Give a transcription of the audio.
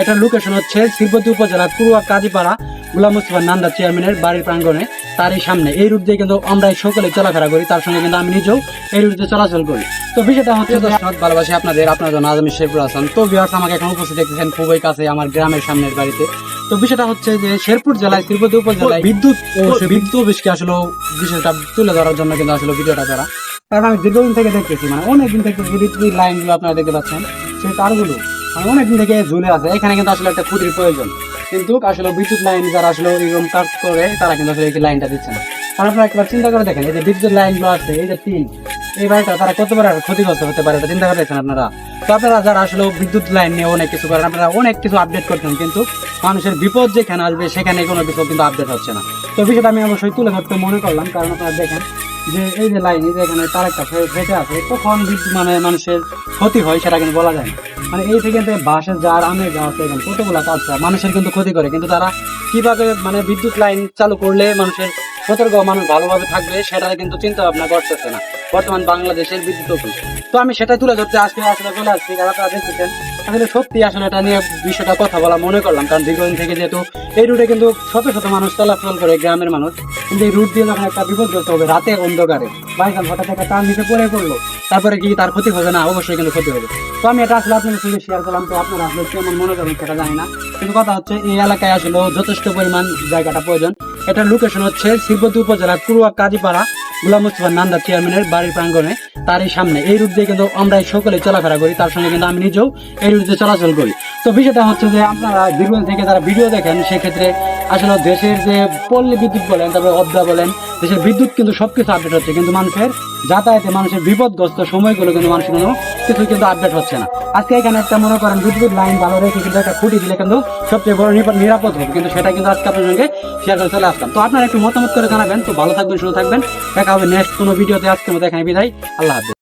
এটার লোকেশন হচ্ছে শিলপতি উপজেলা কুরুয়া কাজীপাড়া গুলাম মুস্তফা নান্দা চেয়ারম্যানের বাড়ির প্রাঙ্গণে তারই সামনে। এই রুট দিয়ে কিন্তু আমরা সকলে চলাফেরা করি তার সঙ্গে কিন্তু আমি নিজেও এই রুট দিয়ে চলাচল করি। তো বিষয়টা হচ্ছে দর্শক ভালোবাসি আপনাদের আপনার জন্য আজমি শেরপুর হাসান তো বিহার আমাকে এখন উপস্থিত দেখতেছেন খুবই কাছে আমার গ্রামের সামনের বাড়িতে। তো বিষয়টা হচ্ছে যে শেরপুর জেলায় শিলপতি উপজেলায় বিদ্যুৎ ও বিদ্যুৎ অফিসকে আসলে বিষয়টা তুলে ধরার জন্য কিন্তু আসলে ভিডিওটা করা। কারণ আমি দীর্ঘদিন থেকে দেখতেছি মানে অনেকদিন থেকে বিদ্যুৎ লাইনগুলো আপনারা দেখতে পাচ্ছেন সেই তারগুলো অনেকদিন থেকে ঝুলে আছে। এখানে কিন্তু আসলে একটা খুঁটির প্রয়োজন। কিন্তু আসলে বিদ্যুৎ লাইন যারা আসলে এরকম কাজ করে, তারা কিন্তু আসলে এই লাইনটা দিচ্ছে না। কারণ আপনারা একবার চিন্তা করে দেখেন, এই যে বিদ্যুৎ লাইনগুলো আছে, এই যে তিন, এই বাড়িটা তারা কতবার ক্ষতিগ্রস্ত হতে পারে এটা চিন্তা করে দেখেন আপনারা। তো আপনারা যারা আসলে বিদ্যুৎ লাইন নিয়ে অনেক কিছু করেন, আপনারা অনেক কিছু আপডেট করছেন, কিন্তু মানুষের বিপদ যেখানে আসবে, সেখানে কোনো কিছু কিন্তু আপডেট হচ্ছে না। তো বিষয়টা আমি অবশ্যই তুলে ধরতে মনে করলাম, কারণ আপনারা দেখেন যে এই যে লাইন, এই যে এখানে তারেকটা ফে- ফেটে আছে কখন মানে মানুষের ক্ষতি হয়, সেটা কিন্তু বলা যায় না। মানে এই থেকে যে বাসের যার আমের গাছ এখানে কতগুলো কাজ মানুষের কিন্তু ক্ষতি করে। কিন্তু তারা কীভাবে মানে বিদ্যুৎ লাইন চালু করলে মানুষের সতর্ক মানুষ ভালোভাবে থাকবে সেটা কিন্তু চিন্তা ভাবনা করতেছে না। বর্তমান বাংলাদেশের বিদ্যুৎ তো আমি সেটাই তুলে ধরতে আজকে আসলে চলে আসছি, যারা তারা দেখতেছেন আসলে সত্যি আসলে নিয়ে বিষয়টা কথা বলা মনে করলাম, কারণ দীর্ঘদিন থেকে যেহেতু এই রুটে কিন্তু শত শত মানুষ চলাচল করে গ্রামের মানুষ, কিন্তু এই রুট দিয়ে যখন একটা বিপদগ্রস্ত হবে, রাতে অন্ধকারে বাইকাল হঠাৎ একটা তার নিচে পড়ে পড়ল, তারপরে কি তার ক্ষতি হবে না? অবশ্যই কিন্তু ক্ষতি হবে। তো আমি এটা আসলে আপনাদের সঙ্গে শেয়ার করলাম, তো আপনারা আসলে কেমন মনে করেন সেটা জানি না। কিন্তু কথা হচ্ছে, এই এলাকায় আসলে যথেষ্ট পরিমাণ জায়গাটা প্রয়োজন। এটার লোকেশন হচ্ছে শিলপতি উপজেলা কুরুয়া কাজীপাড়া, গুলাম মুস্তফা নান্দা চেয়ারম্যানের বাড়ির প্রাঙ্গণে। তারই সামনে। এই রুট দিয়ে কিন্তু আমরা সকলে চলাফেরা করি, তার সঙ্গে কিন্তু আমি নিজেও এই রুট দিয়ে চলাচল করি। তো বিষয়টা হচ্ছে যে আপনারা দীর্ঘদিন থেকে যারা ভিডিও দেখেন, সেক্ষেত্রে আসলে দেশের যে পল্লী বিদ্যুৎ বলেন, তারপরে অবদা বলেন, দেশের বিদ্যুৎ কিন্তু সবকিছু আপডেট হচ্ছে। কিন্তু মানুষের যাতায়াতে, মানুষের বিপদগ্রস্ত সময়গুলো কিন্তু মানুষের কোনো কিছু কিন্তু আপডেট হচ্ছে না। আজকে এখানে একটা মনে করেন বিদ্যুৎ লাইন ভালো রেখে কিন্তু একটা খুঁটি দিলে কিন্তু সবচেয়ে বড় নিরাপদ- নিরাপদ হবে। কিন্তু সেটা কিন্তু আজকে আপনার সঙ্গে শেয়ার করে চলে আসলাম। তো আপনারা একটু মতামত করে জানাবেন। তো ভালো থাকবেন, সুস্থ থাকবেন। দেখা হবে নেক্সট কোনো ভিডিওতে। আজকের মতো এখানে বিদায়। আল্লাহ হাফিজ।